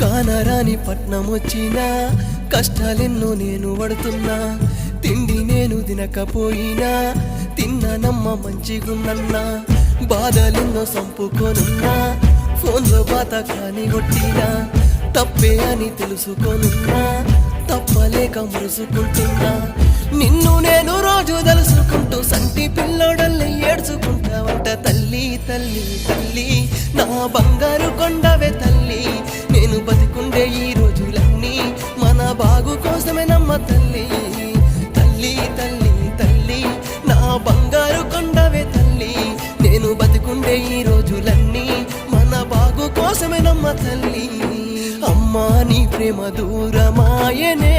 కానరాని పట్నం వచ్చినా కష్టాలెన్నో నేను పడుతున్నా తిండి నేను తినకపోయినా తిన్నానమ్మ మంచిగున్నన్నా బాధలెన్నో సంపుకోనున్నా ఫోన్లో బాత కాని కొట్టినా తప్పే అని తెలుసుకోనున్నా తప్పలేక మురుసుకుంటున్నా. నిన్ను నేను రోజు తలుసుకుంటూ సంటి పిల్లోడల్ని ఏడ్చుకుంటావంట తల్లి తల్లి తల్లి. నా బంగారు కొండవే అమ్మ తల్లి తల్లి తల్లి తల్లి. నా బంగారు కొండవే తల్లి. నేను బతికుండే ఈ రోజులన్నీ మన బాగు కోసమే నమ్మ తల్లి. అమ్మా నీ ప్రేమ దూరమాయనే.